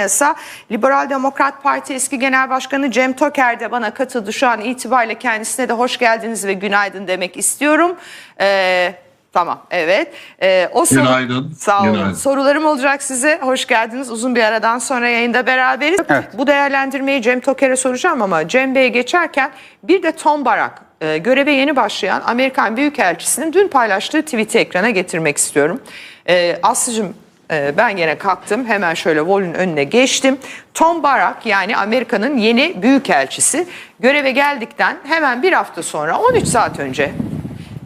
Yasa Liberal Demokrat Parti eski genel başkanı Cem Toker de bana katıldı. Şu an itibariyle kendisine de hoş geldiniz ve günaydın demek istiyorum. Ee, tamam evet. Ee, o soru- Günaydın, Sağ olun. günaydın. Sorularım olacak size. Hoş geldiniz. Uzun bir aradan sonra yayında beraberiz. Evet. Bu değerlendirmeyi Cem Toker'e soracağım ama Cem Bey'e geçerken bir de Tom Barak e, göreve yeni başlayan Amerikan Büyükelçisi'nin dün paylaştığı tweet'i ekrana getirmek istiyorum. E, Aslı'cığım ben yine kalktım hemen şöyle volün önüne geçtim. Tom Barak yani Amerika'nın yeni Büyükelçisi göreve geldikten hemen bir hafta sonra 13 saat önce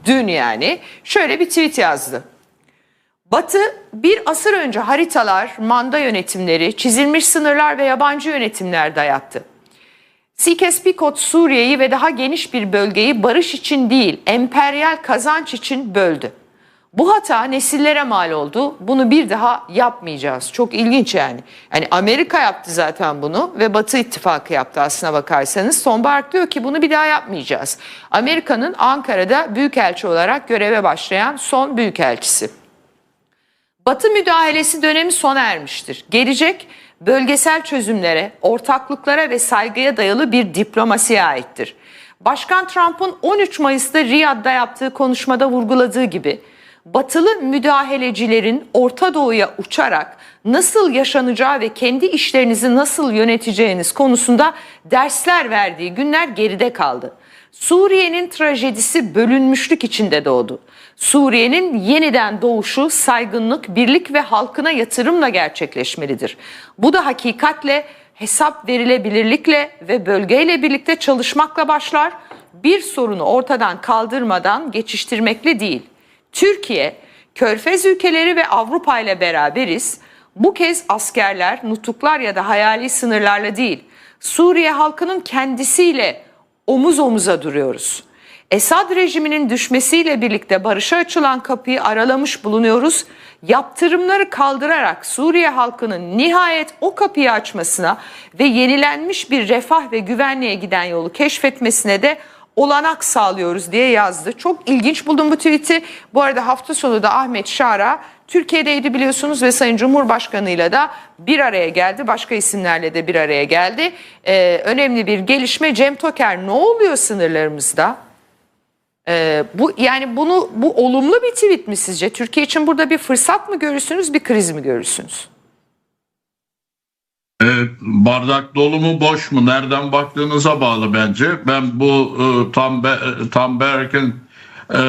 dün yani şöyle bir tweet yazdı. Batı bir asır önce haritalar, manda yönetimleri, çizilmiş sınırlar ve yabancı yönetimler dayattı. Sikes-Picot Suriye'yi ve daha geniş bir bölgeyi barış için değil, emperyal kazanç için böldü. Bu hata nesillere mal oldu. Bunu bir daha yapmayacağız. Çok ilginç yani. Yani Amerika yaptı zaten bunu ve Batı ittifakı yaptı aslına bakarsanız. Sonbahar diyor ki bunu bir daha yapmayacağız. Amerika'nın Ankara'da büyükelçi olarak göreve başlayan son büyükelçisi. Batı müdahalesi dönemi sona ermiştir. Gelecek bölgesel çözümlere, ortaklıklara ve saygıya dayalı bir diplomasiye aittir. Başkan Trump'ın 13 Mayıs'ta Riyad'da yaptığı konuşmada vurguladığı gibi batılı müdahalecilerin Orta Doğu'ya uçarak nasıl yaşanacağı ve kendi işlerinizi nasıl yöneteceğiniz konusunda dersler verdiği günler geride kaldı. Suriye'nin trajedisi bölünmüşlük içinde doğdu. Suriye'nin yeniden doğuşu saygınlık, birlik ve halkına yatırımla gerçekleşmelidir. Bu da hakikatle, hesap verilebilirlikle ve bölgeyle birlikte çalışmakla başlar. Bir sorunu ortadan kaldırmadan geçiştirmekle değil. Türkiye, Körfez ülkeleri ve Avrupa ile beraberiz. Bu kez askerler, nutuklar ya da hayali sınırlarla değil, Suriye halkının kendisiyle omuz omuza duruyoruz. Esad rejiminin düşmesiyle birlikte barışa açılan kapıyı aralamış bulunuyoruz. Yaptırımları kaldırarak Suriye halkının nihayet o kapıyı açmasına ve yenilenmiş bir refah ve güvenliğe giden yolu keşfetmesine de olanak sağlıyoruz diye yazdı. Çok ilginç buldum bu tweet'i. Bu arada hafta sonu da Ahmet Şara Türkiye'deydi biliyorsunuz ve Sayın Cumhurbaşkanı'yla da bir araya geldi. Başka isimlerle de bir araya geldi. Ee, önemli bir gelişme. Cem Toker ne oluyor sınırlarımızda? Ee, bu yani bunu bu olumlu bir tweet mi sizce? Türkiye için burada bir fırsat mı görürsünüz, bir kriz mi görürsünüz? E, bardak dolu mu boş mu nereden baktığınıza bağlı bence. Ben bu e, Tam, Be- e, Tam Berk'in e,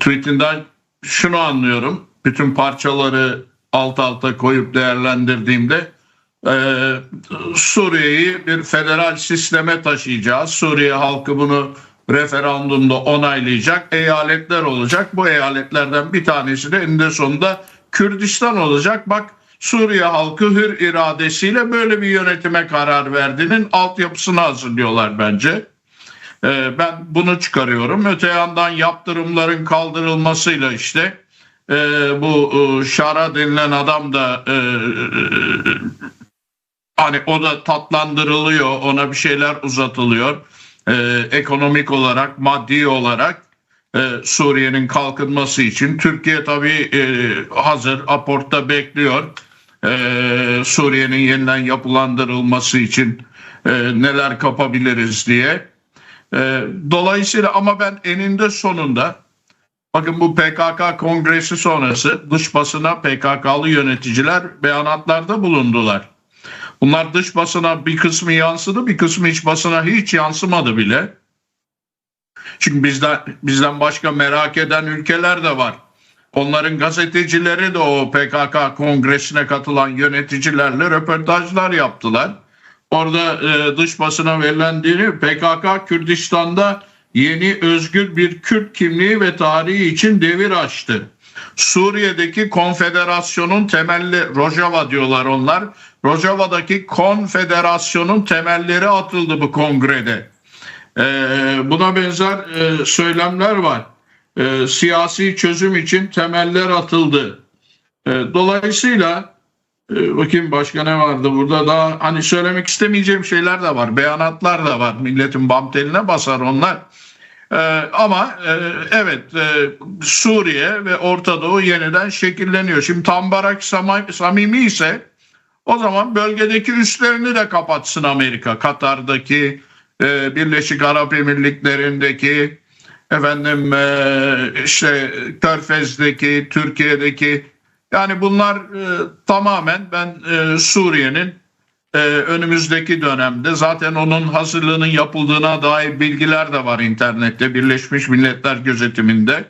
tweetinden şunu anlıyorum. Bütün parçaları alt alta koyup değerlendirdiğimde e, Suriye'yi bir federal sisteme taşıyacağız. Suriye halkı bunu referandumda onaylayacak. Eyaletler olacak. Bu eyaletlerden bir tanesi de eninde sonunda Kürdistan olacak. Bak Suriye halkı hür iradesiyle böyle bir yönetime karar verdiğinin altyapısını hazırlıyorlar bence. Ee, ben bunu çıkarıyorum. Öte yandan yaptırımların kaldırılmasıyla işte e, bu e, Şara denilen adam da e, hani o da tatlandırılıyor, ona bir şeyler uzatılıyor. Ekonomik olarak, maddi olarak Suriye'nin kalkınması için. Türkiye tabii e, hazır, aportta bekliyor. Ee, Suriye'nin yeniden yapılandırılması için e, neler kapabiliriz diye. Dolayısıyla ama ben eninde sonunda bakın bu PKK kongresi sonrası dış basına PKK'lı yöneticiler beyanatlarda bulundular. Bunlar dış basına bir kısmı yansıdı, bir kısmı iç basına hiç yansımadı bile. Çünkü bizden bizden başka merak eden ülkeler de var. Onların gazetecileri de o PKK kongresine katılan yöneticilerle röportajlar yaptılar. Orada e, dış basına verilen dini PKK Kürdistan'da yeni özgür bir Kürt kimliği ve tarihi için devir açtı. Suriye'deki konfederasyonun temelli Rojava diyorlar onlar. Rojava'daki konfederasyonun temelleri atıldı bu kongrede. Ee, buna benzer e, söylemler var. Ee, siyasi çözüm için temeller atıldı. Ee, dolayısıyla e, bakayım başka ne vardı burada daha hani söylemek istemeyeceğim şeyler de var. Beyanatlar da var. Milletin bam teline basar onlar. Ee, ama e, evet e, Suriye ve Orta Doğu yeniden şekilleniyor. Şimdi Tambarak samimi ise O zaman bölgedeki üslerini de kapatsın Amerika. Katar'daki, e, Birleşik Arap Emirlikleri'ndeki, efendim e, işte Körfez'deki, Türkiye'deki yani bunlar e, tamamen ben e, Suriye'nin önümüzdeki dönemde zaten onun hazırlığının yapıldığına dair bilgiler de var internette Birleşmiş Milletler gözetiminde.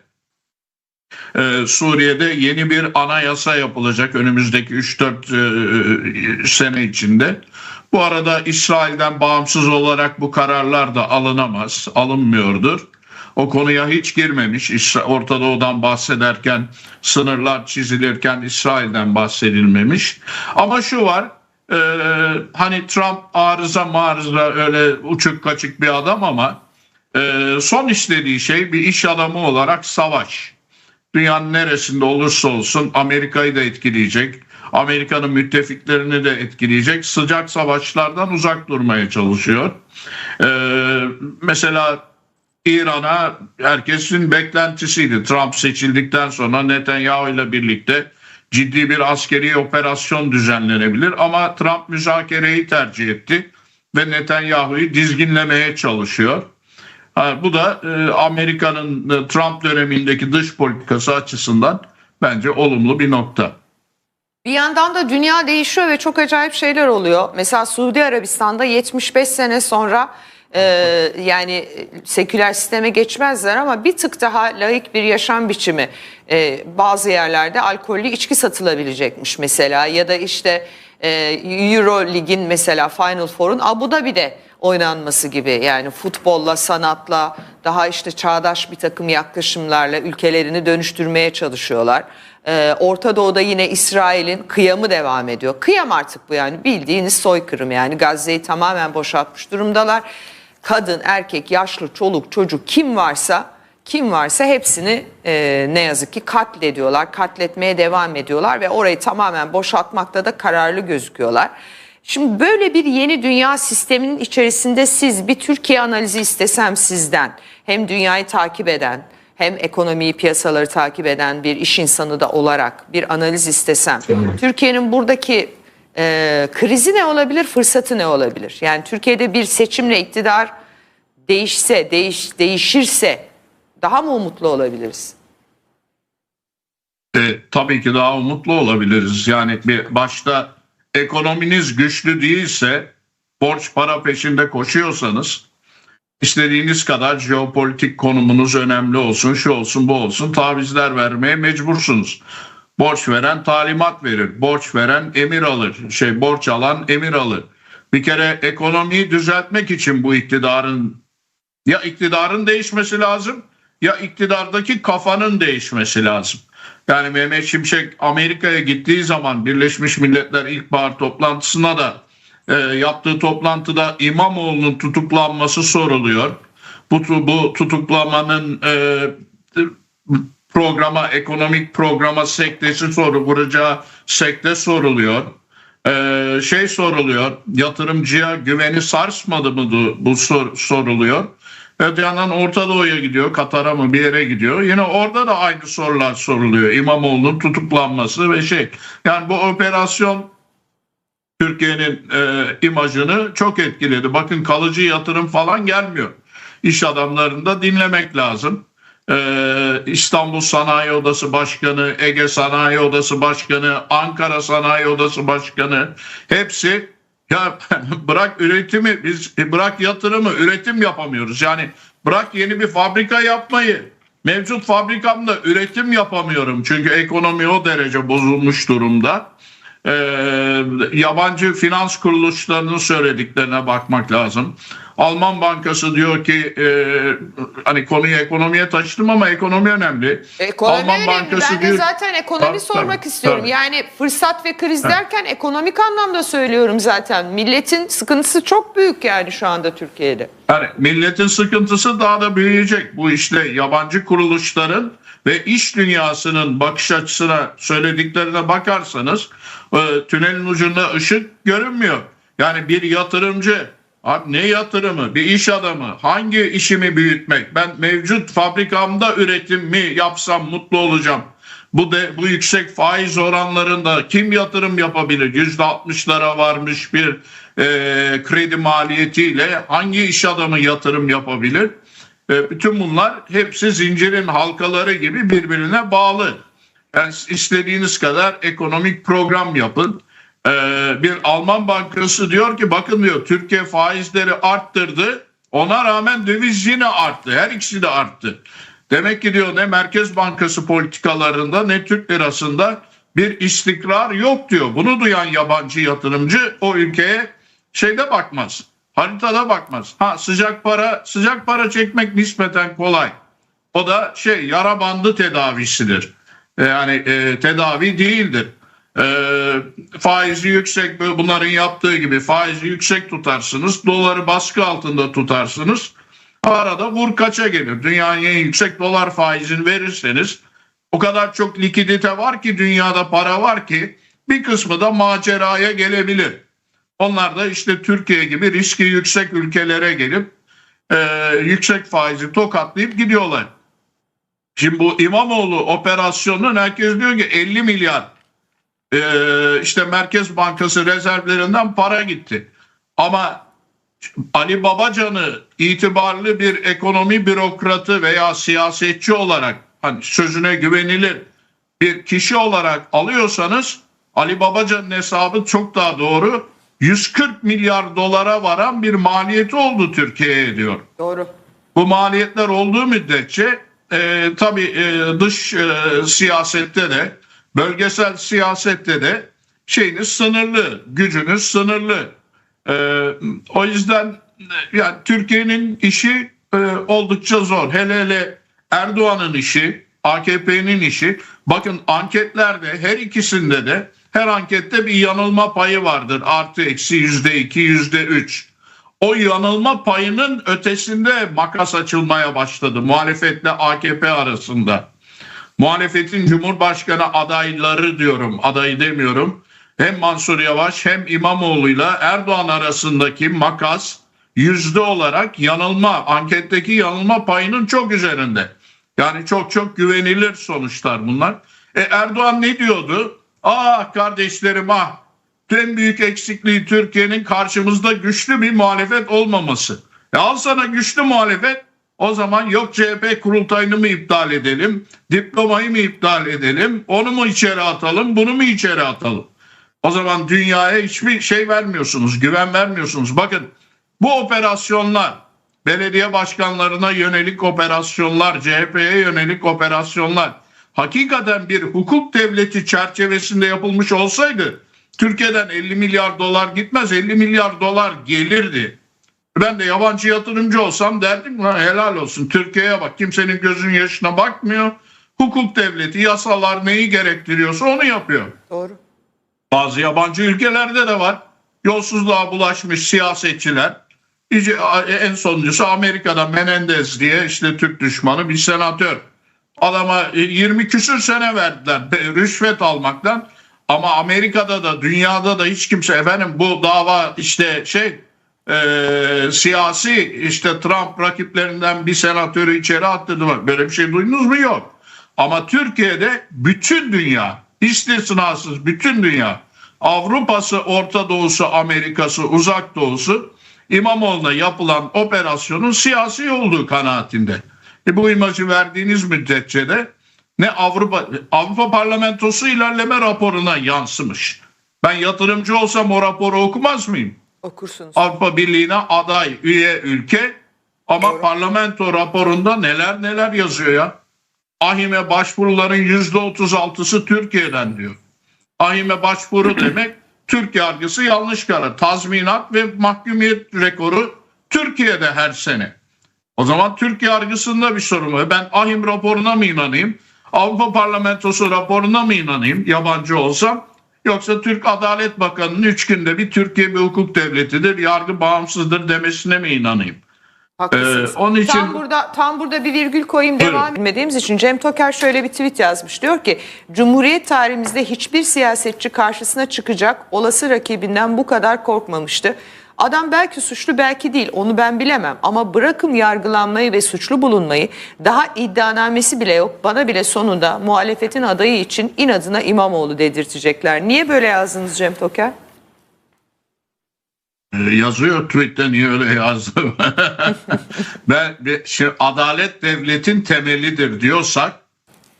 Ee, Suriye'de yeni bir anayasa yapılacak önümüzdeki 3-4 e, sene içinde. Bu arada İsrail'den bağımsız olarak bu kararlar da alınamaz, alınmıyordur. O konuya hiç girmemiş. Orta Doğu'dan bahsederken, sınırlar çizilirken İsrail'den bahsedilmemiş. Ama şu var, e, hani Trump arıza marıza öyle uçuk kaçık bir adam ama e, son istediği şey bir iş adamı olarak savaş dünyanın neresinde olursa olsun Amerika'yı da etkileyecek. Amerika'nın müttefiklerini de etkileyecek. Sıcak savaşlardan uzak durmaya çalışıyor. Ee, mesela İran'a herkesin beklentisiydi. Trump seçildikten sonra Netanyahu ile birlikte ciddi bir askeri operasyon düzenlenebilir. Ama Trump müzakereyi tercih etti ve Netanyahu'yu dizginlemeye çalışıyor. Ha, bu da e, Amerika'nın e, Trump dönemindeki dış politikası açısından bence olumlu bir nokta. Bir yandan da dünya değişiyor ve çok acayip şeyler oluyor. Mesela Suudi Arabistan'da 75 sene sonra e, yani seküler sisteme geçmezler ama bir tık daha laik bir yaşam biçimi e, bazı yerlerde alkollü içki satılabilecekmiş mesela ya da işte e, Euro Lig'in mesela Final Four'un Abu Dhabi'de oynanması gibi yani futbolla, sanatla daha işte çağdaş bir takım yaklaşımlarla ülkelerini dönüştürmeye çalışıyorlar. Ee, Orta Doğu'da yine İsrail'in kıyamı devam ediyor. Kıyam artık bu yani bildiğiniz soykırım yani Gazze'yi tamamen boşaltmış durumdalar. Kadın, erkek, yaşlı, çoluk, çocuk kim varsa kim varsa hepsini e, ne yazık ki katlediyorlar, katletmeye devam ediyorlar ve orayı tamamen boşaltmakta da kararlı gözüküyorlar. Şimdi böyle bir yeni dünya sisteminin içerisinde siz bir Türkiye analizi istesem sizden hem dünyayı takip eden hem ekonomiyi piyasaları takip eden bir iş insanı da olarak bir analiz istesem Türkiye'nin buradaki e, krizi ne olabilir fırsatı ne olabilir? Yani Türkiye'de bir seçimle iktidar değişse değiş, değişirse daha mı umutlu olabiliriz? E, tabii ki daha umutlu olabiliriz. Yani bir başta ekonominiz güçlü değilse, borç para peşinde koşuyorsanız, istediğiniz kadar jeopolitik konumunuz önemli olsun, şu olsun, bu olsun, tavizler vermeye mecbursunuz. Borç veren talimat verir, borç veren emir alır, şey borç alan emir alır. Bir kere ekonomiyi düzeltmek için bu iktidarın ya iktidarın değişmesi lazım ya iktidardaki kafanın değişmesi lazım. Yani Mehmet Şimşek Amerika'ya gittiği zaman Birleşmiş Milletler İlkbahar toplantısına da e, yaptığı toplantıda İmamoğlu'nun tutuklanması soruluyor. Bu, bu tutuklamanın e, programa, ekonomik programa sektesi soru vuracağı sekte soruluyor. Ee, şey soruluyor, yatırımcıya güveni sarsmadı mı bu sor- soruluyor. Öte yandan Orta Doğu'ya gidiyor, Katar'a mı bir yere gidiyor. Yine orada da aynı sorular soruluyor. İmamoğlu'nun tutuklanması ve şey. Yani bu operasyon Türkiye'nin e, imajını çok etkiledi. Bakın kalıcı yatırım falan gelmiyor. İş adamlarını da dinlemek lazım. Ee, İstanbul Sanayi Odası Başkanı, Ege Sanayi Odası Başkanı, Ankara Sanayi Odası Başkanı hepsi ya bırak üretimi biz bırak yatırımı üretim yapamıyoruz. Yani bırak yeni bir fabrika yapmayı. Mevcut fabrikamda üretim yapamıyorum. Çünkü ekonomi o derece bozulmuş durumda. Ee, yabancı finans kuruluşlarının söylediklerine bakmak lazım. Alman Bankası diyor ki e, hani konuyu ekonomiye taşıdım ama ekonomi önemli. Ekonomi Alman önemli. Bankası ben de diyor- zaten ekonomi Tabii, sormak tabii, istiyorum. tabii. Yani fırsat ve kriz derken ekonomik anlamda söylüyorum zaten. Milletin sıkıntısı çok büyük yani şu anda Türkiye'de. Yani milletin sıkıntısı daha da büyüyecek. Bu işte yabancı kuruluşların ve iş dünyasının bakış açısına söylediklerine bakarsanız e, tünelin ucunda ışık görünmüyor. Yani bir yatırımcı Abi ne yatırımı? Bir iş adamı. Hangi işimi büyütmek? Ben mevcut fabrikamda üretim mi yapsam mutlu olacağım. bu de bu yüksek faiz oranlarında kim yatırım yapabilir? Yüzde altmışlara varmış bir e, kredi maliyetiyle hangi iş adamı yatırım yapabilir? Bütün bunlar hepsi zincirin halkaları gibi birbirine bağlı. Yani istediğiniz kadar ekonomik program yapın. E, bir Alman bankası diyor ki bakın diyor Türkiye faizleri arttırdı. Ona rağmen döviz yine arttı. Her ikisi de arttı. Demek ki diyor ne Merkez Bankası politikalarında ne Türk lirasında bir istikrar yok diyor. Bunu duyan yabancı yatırımcı o ülkeye şeyde bakmaz. Haritada bakmaz. Ha sıcak para sıcak para çekmek nispeten kolay. O da şey yara bandı tedavisidir. Yani e, tedavi değildir. E, faizi yüksek bunların yaptığı gibi faizi yüksek tutarsınız. Doları baskı altında tutarsınız. Arada vur kaça gelir. Dünyanın en yüksek dolar faizini verirseniz o kadar çok likidite var ki dünyada para var ki bir kısmı da maceraya gelebilir. Onlar da işte Türkiye gibi riski yüksek ülkelere gelip e, yüksek faizi tokatlayıp gidiyorlar. Şimdi bu İmamoğlu operasyonunun herkes diyor ki 50 milyar e, işte Merkez Bankası rezervlerinden para gitti. Ama Ali Babacan'ı itibarlı bir ekonomi bürokratı veya siyasetçi olarak hani sözüne güvenilir bir kişi olarak alıyorsanız Ali Babacan'ın hesabı çok daha doğru. 140 milyar dolara varan bir maliyeti oldu Türkiye'ye diyor. Doğru. Bu maliyetler olduğu müddetçe e, tabii e, dış e, siyasette de bölgesel siyasette de şeyiniz sınırlı, gücünüz sınırlı. E, o yüzden e, yani Türkiye'nin işi e, oldukça zor. Hele hele Erdoğan'ın işi, AKP'nin işi. Bakın anketlerde her ikisinde de her ankette bir yanılma payı vardır. Artı eksi yüzde iki, yüzde üç. O yanılma payının ötesinde makas açılmaya başladı muhalefetle AKP arasında. Muhalefetin Cumhurbaşkanı adayları diyorum, adayı demiyorum. Hem Mansur Yavaş hem İmamoğlu'yla Erdoğan arasındaki makas yüzde olarak yanılma, anketteki yanılma payının çok üzerinde. Yani çok çok güvenilir sonuçlar bunlar. E Erdoğan ne diyordu? Ah kardeşlerim ah en büyük eksikliği Türkiye'nin karşımızda güçlü bir muhalefet olmaması. E al sana güçlü muhalefet o zaman yok CHP kurultayını mı iptal edelim, diplomayı mı iptal edelim, onu mu içeri atalım, bunu mu içeri atalım? O zaman dünyaya hiçbir şey vermiyorsunuz, güven vermiyorsunuz. Bakın bu operasyonlar, belediye başkanlarına yönelik operasyonlar, CHP'ye yönelik operasyonlar hakikaten bir hukuk devleti çerçevesinde yapılmış olsaydı Türkiye'den 50 milyar dolar gitmez 50 milyar dolar gelirdi. Ben de yabancı yatırımcı olsam derdim lan helal olsun Türkiye'ye bak kimsenin gözünün yaşına bakmıyor. Hukuk devleti yasalar neyi gerektiriyorsa onu yapıyor. Doğru. Bazı yabancı ülkelerde de var. Yolsuzluğa bulaşmış siyasetçiler. En sonuncusu Amerika'da Menendez diye işte Türk düşmanı bir senatör. Adama 20 küsür sene verdiler rüşvet almaktan. Ama Amerika'da da dünyada da hiç kimse efendim bu dava işte şey e, siyasi işte Trump rakiplerinden bir senatörü içeri mı? Böyle bir şey duydunuz mu? Yok. Ama Türkiye'de bütün dünya istisnasız bütün dünya Avrupa'sı, Orta Doğu'su, Amerika'sı, Uzak Doğu'su İmamoğlu'na yapılan operasyonun siyasi olduğu kanaatinde. E bu imajı verdiğiniz müddetçe de ne Avrupa Avrupa Parlamentosu ilerleme raporuna yansımış. Ben yatırımcı olsam o raporu okumaz mıyım? Okursunuz. Avrupa Birliği'ne aday üye ülke ama parlamento raporunda neler neler yazıyor ya. Ahime başvuruların yüzde otuz altısı Türkiye'den diyor. Ahime başvuru demek Türk yargısı yanlış karar. Tazminat ve mahkumiyet rekoru Türkiye'de her sene. O zaman Türk yargısında bir sorun var. Ben ahim raporuna mı inanayım? Avrupa Parlamentosu raporuna mı inanayım yabancı olsam? Yoksa Türk Adalet Bakanı'nın üç günde bir Türkiye bir hukuk devletidir, yargı bağımsızdır demesine mi inanayım? Haklısınız. Ee, onun için- tam burada tam burada bir virgül koyayım Buyurun. devam etmediğimiz için Cem Toker şöyle bir tweet yazmış. Diyor ki Cumhuriyet tarihimizde hiçbir siyasetçi karşısına çıkacak olası rakibinden bu kadar korkmamıştı. Adam belki suçlu belki değil onu ben bilemem ama bırakın yargılanmayı ve suçlu bulunmayı daha iddianamesi bile yok. Bana bile sonunda muhalefetin adayı için inadına İmamoğlu dedirtecekler. Niye böyle yazdınız Cem Toker? Ee, Yazıyor tweette niye öyle yazdım. ben şimdi adalet devletin temelidir diyorsak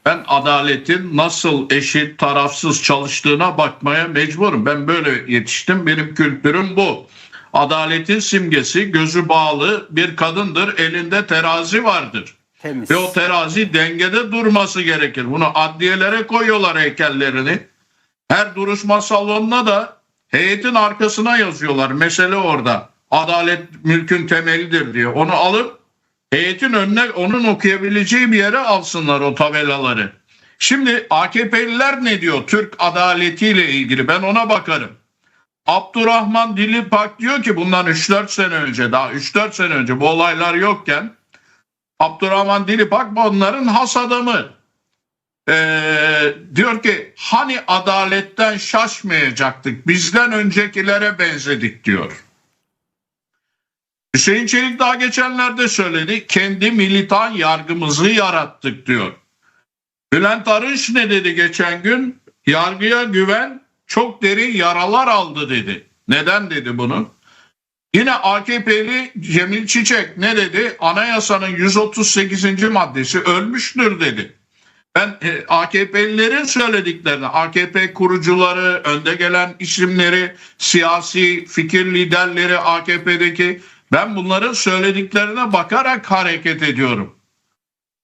ben adaletin nasıl eşit tarafsız çalıştığına bakmaya mecburum. Ben böyle yetiştim. Benim kültürüm bu. Adaletin simgesi gözü bağlı bir kadındır. Elinde terazi vardır. Temiz. Ve o terazi dengede durması gerekir. Bunu adliyelere koyuyorlar heykellerini. Her duruşma salonuna da heyetin arkasına yazıyorlar. Mesele orada. Adalet mülkün temelidir diyor. Onu alıp heyetin önüne onun okuyabileceği bir yere alsınlar o tabelaları. Şimdi AKP'liler ne diyor Türk adaletiyle ilgili ben ona bakarım. Abdurrahman Dilipak diyor ki bundan 3-4 sene önce daha 3-4 sene önce bu olaylar yokken Abdurrahman Dilipak onların has adamı. Ee, diyor ki hani adaletten şaşmayacaktık bizden öncekilere benzedik diyor. Hüseyin Çelik daha geçenlerde söyledi kendi militan yargımızı yarattık diyor. Bülent Arınç ne dedi geçen gün? Yargıya güven çok derin yaralar aldı dedi. Neden dedi bunu? Yine AKP'li Cemil Çiçek ne dedi? Anayasanın 138. maddesi ölmüştür dedi. Ben e, AKP'lilerin söylediklerini, AKP kurucuları, önde gelen isimleri, siyasi fikir liderleri AKP'deki ben bunların söylediklerine bakarak hareket ediyorum.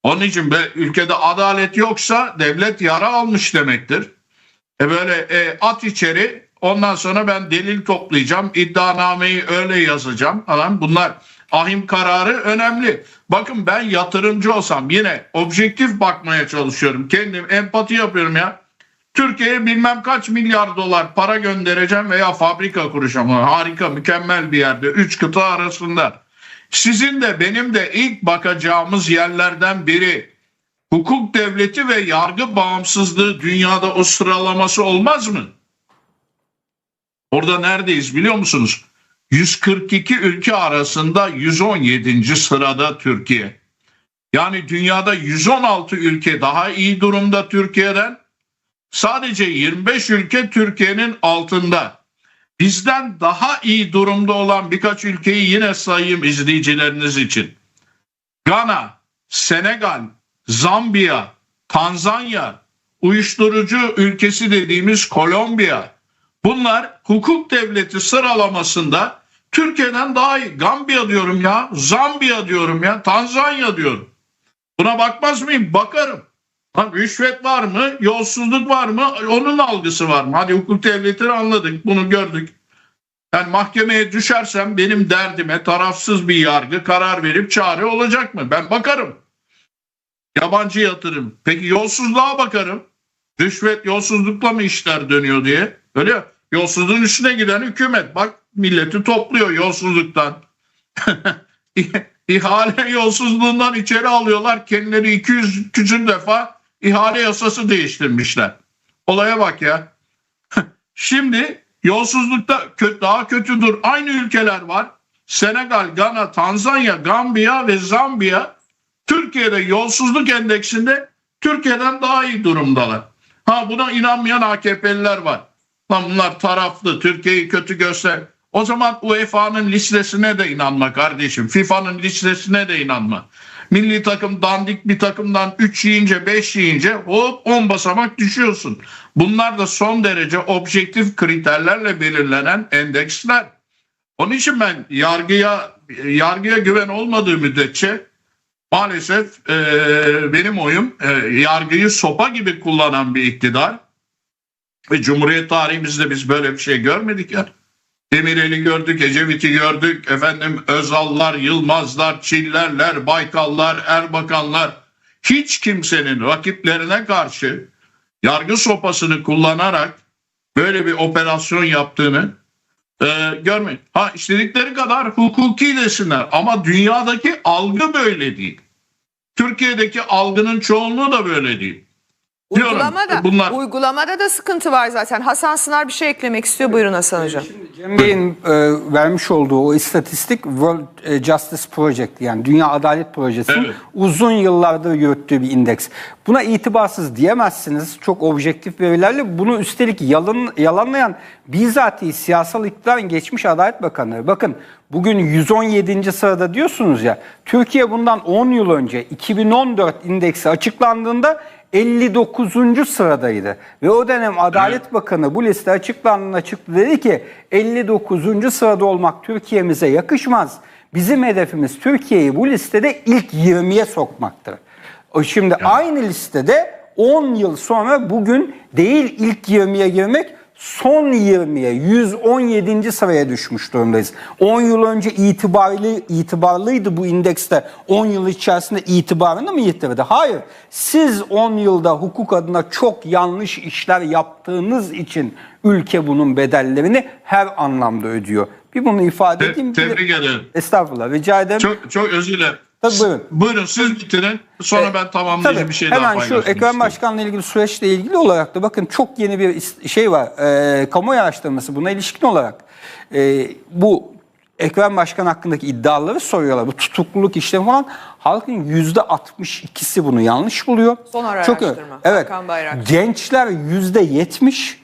Onun için ülkede adalet yoksa devlet yara almış demektir. E böyle e, at içeri ondan sonra ben delil toplayacağım, iddianameyi öyle yazacağım falan. Bunlar ahim kararı önemli. Bakın ben yatırımcı olsam yine objektif bakmaya çalışıyorum. Kendim empati yapıyorum ya. Türkiye'ye bilmem kaç milyar dolar para göndereceğim veya fabrika kuracağım. Harika, mükemmel bir yerde. Üç kıta arasında. Sizin de benim de ilk bakacağımız yerlerden biri hukuk devleti ve yargı bağımsızlığı dünyada o sıralaması olmaz mı? Orada neredeyiz biliyor musunuz? 142 ülke arasında 117. sırada Türkiye. Yani dünyada 116 ülke daha iyi durumda Türkiye'den. Sadece 25 ülke Türkiye'nin altında. Bizden daha iyi durumda olan birkaç ülkeyi yine sayayım izleyicileriniz için. Gana, Senegal, Zambiya, Tanzanya, uyuşturucu ülkesi dediğimiz Kolombiya. Bunlar hukuk devleti sıralamasında Türkiye'den daha iyi. Gambiya diyorum ya, Zambiya diyorum ya, Tanzanya diyorum. Buna bakmaz mıyım? Bakarım. Lan rüşvet var mı? Yolsuzluk var mı? Onun algısı var mı? Hadi hukuk devletini anladık. Bunu gördük. Yani mahkemeye düşersem benim derdime tarafsız bir yargı karar verip çare olacak mı? Ben bakarım. Yabancı yatırım. Peki yolsuzluğa bakarım. Rüşvet yolsuzlukla mı işler dönüyor diye. Öyle. Yolsuzluğun üstüne giden hükümet. Bak milleti topluyor yolsuzluktan. İhale yolsuzluğundan içeri alıyorlar. Kendileri 200 küsür defa ihale yasası değiştirmişler. Olaya bak ya. Şimdi yolsuzlukta daha kötüdür. Aynı ülkeler var. Senegal, Gana, Tanzanya, Gambiya ve Zambiya Türkiye'de yolsuzluk endeksinde Türkiye'den daha iyi durumdalar. Ha buna inanmayan AKP'liler var. Lan bunlar taraflı, Türkiye'yi kötü göster. O zaman UEFA'nın listesine de inanma kardeşim. FIFA'nın listesine de inanma. Milli takım dandik bir takımdan 3 yiyince 5 yiyince hop 10 basamak düşüyorsun. Bunlar da son derece objektif kriterlerle belirlenen endeksler. Onun için ben yargıya yargıya güven olmadığı müddetçe maalesef e, benim oyum e, yargıyı sopa gibi kullanan bir iktidar. Ve Cumhuriyet tarihimizde biz böyle bir şey görmedik ya. Demirel'i gördük, Ecevit'i gördük, efendim Özallar, Yılmazlar, Çillerler, Baykallar, Erbakanlar hiç kimsenin rakiplerine karşı yargı sopasını kullanarak böyle bir operasyon yaptığını e, görmeyin. Ha istedikleri kadar hukuki desinler ama dünyadaki algı böyle değil. Türkiye'deki algının çoğunluğu da böyle değil. Diyorum, Uygulamada, bunlar- uygulamada da sıkıntı var zaten. Hasan Sınar bir şey eklemek istiyor. Buyurun Hasan Hocam. Cem Bey'in e, vermiş olduğu o istatistik World e, Justice Project yani Dünya Adalet Projesi'nin Evet. uzun yıllardır yürüttüğü bir indeks. Buna itibarsız diyemezsiniz çok objektif verilerle. Bunu üstelik yalan, yalanlayan bizatihi siyasal iktidarın geçmiş Adalet Bakanları. Bakın bugün 117. sırada diyorsunuz ya Türkiye bundan 10 yıl önce 2014 indeksi açıklandığında 59. sıradaydı. Ve o dönem Adalet Bakanı bu liste açıklandığında çıktı dedi ki 59. sırada olmak Türkiye'mize yakışmaz. Bizim hedefimiz Türkiye'yi bu listede ilk 20'ye sokmaktır. Şimdi aynı listede 10 yıl sonra bugün değil ilk 20'ye girmek son 20'ye 117. sıraya düşmüş durumdayız. 10 yıl önce itibarlı itibarlıydı bu indekste. 10 yıl içerisinde itibarını mı yitirdi? Hayır. Siz 10 yılda hukuk adına çok yanlış işler yaptığınız için ülke bunun bedellerini her anlamda ödüyor. Bir bunu ifade Te- edeyim. tebrik ederim. Estağfurullah. Rica ederim. Çok çok özür dilerim. Tabii, buyurun. Buyurun siz bitirin. Sonra ben tamamlayıcı Tabii, bir şey hemen daha şu paylaşmak Ekrem istiyorum. Başkan'la ilgili süreçle ilgili olarak da bakın çok yeni bir şey var. E, kamuoyu araştırması buna ilişkin olarak e, bu Ekrem Başkan hakkındaki iddiaları soruyorlar. Bu tutukluluk işlemi falan halkın yüzde 62'si bunu yanlış buluyor. Son ara çok araştırma. Evet. Gençler yüzde 70,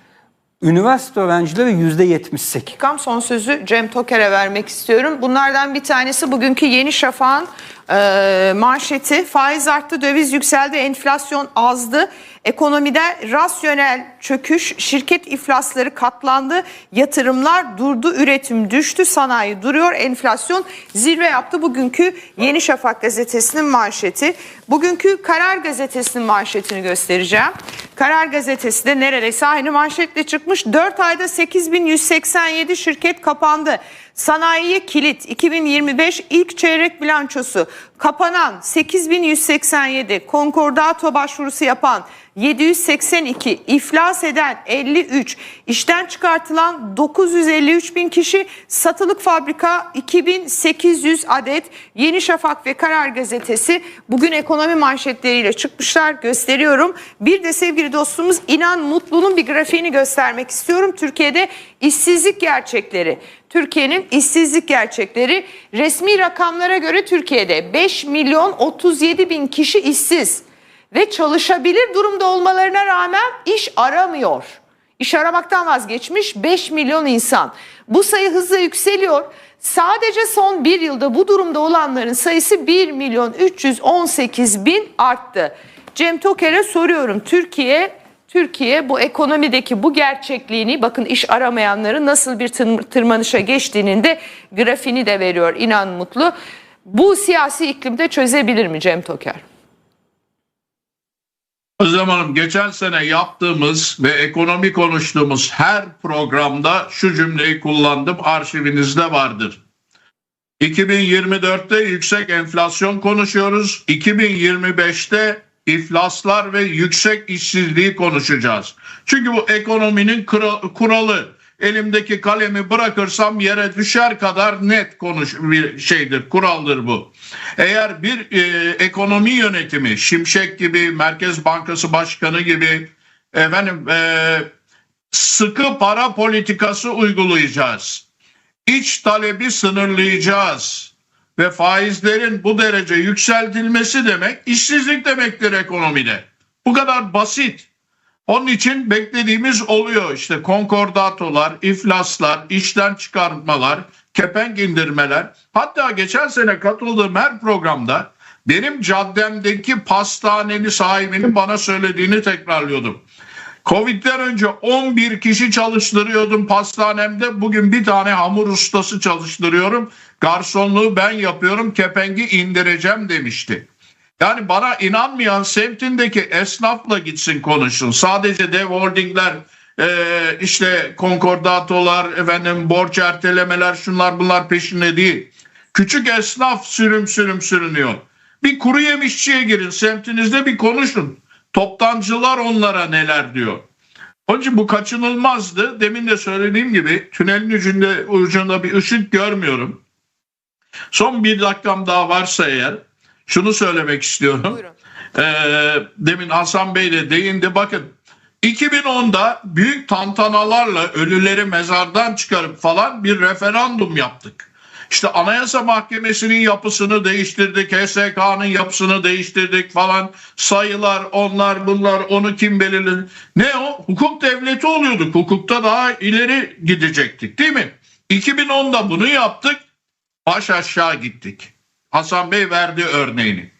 üniversite öğrencileri yüzde 78. Kam son sözü Cem Toker'e vermek istiyorum. Bunlardan bir tanesi bugünkü Yeni Şafak'ın e, manşeti. Faiz arttı, döviz yükseldi, enflasyon azdı. Ekonomide rasyonel çöküş, şirket iflasları katlandı, yatırımlar durdu, üretim düştü, sanayi duruyor, enflasyon zirve yaptı. Bugünkü Yeni Şafak gazetesinin manşeti. Bugünkü Karar gazetesinin manşetini göstereceğim. Karar gazetesi de neredeyse aynı manşetle çıkmış. 4 ayda 8187 şirket kapandı. Sanayiye kilit 2025 ilk çeyrek bilançosu. Kapanan 8187 konkordato başvurusu yapan 782 iflas eden 53 işten çıkartılan 953 bin kişi satılık fabrika 2800 adet Yeni Şafak ve Karar gazetesi bugün ekonomi manşetleriyle çıkmışlar gösteriyorum. Bir de sevgili dostumuz İnan Mutlu'nun bir grafiğini göstermek istiyorum. Türkiye'de işsizlik gerçekleri. Türkiye'nin işsizlik gerçekleri resmi rakamlara göre Türkiye'de 5 milyon 37 bin kişi işsiz ve çalışabilir durumda olmalarına rağmen iş aramıyor. İş aramaktan vazgeçmiş 5 milyon insan. Bu sayı hızla yükseliyor. Sadece son bir yılda bu durumda olanların sayısı 1 milyon 318 bin arttı. Cem Toker'e soruyorum Türkiye Türkiye bu ekonomideki bu gerçekliğini bakın iş aramayanların nasıl bir tır- tırmanışa geçtiğinin de grafiğini de veriyor İnan Mutlu. Bu siyasi iklimde çözebilir mi Cem Toker? Özlem Hanım geçen sene yaptığımız ve ekonomi konuştuğumuz her programda şu cümleyi kullandım arşivinizde vardır. 2024'te yüksek enflasyon konuşuyoruz. 2025'te iflaslar ve yüksek işsizliği konuşacağız. Çünkü bu ekonominin kura- kuralı. Elimdeki kalemi bırakırsam yere düşer kadar net konuş bir şeydir, kuraldır bu. Eğer bir e, ekonomi yönetimi, Şimşek gibi, Merkez Bankası Başkanı gibi, efendim e, sıkı para politikası uygulayacağız iç talebi sınırlayacağız ve faizlerin bu derece yükseltilmesi demek işsizlik demektir ekonomide. Bu kadar basit. Onun için beklediğimiz oluyor işte konkordatolar, iflaslar, işten çıkartmalar, kepenk indirmeler. Hatta geçen sene katıldığım her programda benim caddemdeki pastanenin sahibinin bana söylediğini tekrarlıyordum. Covid'den önce 11 kişi çalıştırıyordum pastanemde. Bugün bir tane hamur ustası çalıştırıyorum. Garsonluğu ben yapıyorum. Kepengi indireceğim demişti. Yani bana inanmayan semtindeki esnafla gitsin konuşsun. Sadece dev holdingler e, işte konkordatolar efendim borç ertelemeler şunlar bunlar peşinde değil. Küçük esnaf sürüm sürüm sürünüyor. Bir kuru yemişçiye girin semtinizde bir konuşun. Toptancılar onlara neler diyor. Onun için bu kaçınılmazdı. Demin de söylediğim gibi tünelin ucunda, ucunda bir ışık görmüyorum. Son bir dakikam daha varsa eğer şunu söylemek istiyorum. Buyurun. e, demin Hasan Bey de değindi. Bakın 2010'da büyük tantanalarla ölüleri mezardan çıkarıp falan bir referandum yaptık. İşte Anayasa Mahkemesi'nin yapısını değiştirdik, HSK'nın yapısını değiştirdik falan. Sayılar, onlar, bunlar, onu kim belirledi? Ne o? Hukuk devleti oluyorduk. Hukukta daha ileri gidecektik değil mi? 2010'da bunu yaptık. Baş aşağı gittik. Hasan Bey verdi örneğini.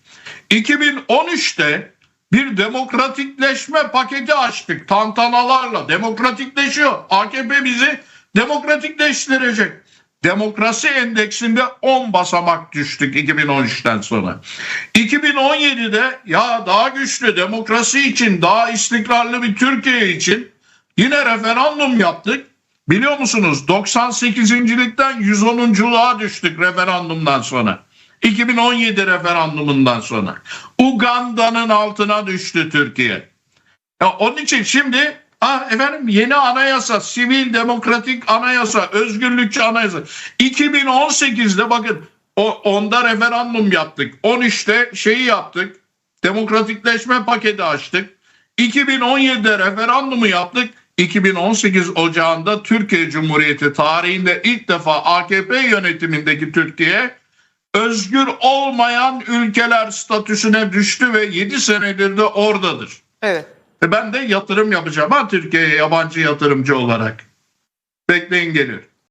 2013'te bir demokratikleşme paketi açtık tantanalarla. Demokratikleşiyor. AKP bizi demokratikleştirecek. Demokrasi endeksinde 10 basamak düştük 2013'ten sonra. 2017'de ya daha güçlü demokrasi için, daha istikrarlı bir Türkiye için yine referandum yaptık. Biliyor musunuz 98.likten 110.luğa düştük referandumdan sonra. 2017 referandumundan sonra. Uganda'nın altına düştü Türkiye. Ya onun için şimdi ah efendim yeni anayasa, sivil demokratik anayasa, özgürlükçü anayasa. 2018'de bakın o, onda referandum yaptık. 13'te şeyi yaptık. Demokratikleşme paketi açtık. 2017'de referandumu yaptık. 2018 Ocağı'nda Türkiye Cumhuriyeti tarihinde ilk defa AKP yönetimindeki Türkiye özgür olmayan ülkeler statüsüne düştü ve 7 senedir de oradadır. Evet. Ve ben de yatırım yapacağım ha Türkiye'ye yabancı yatırımcı olarak. Bekleyin geliyor.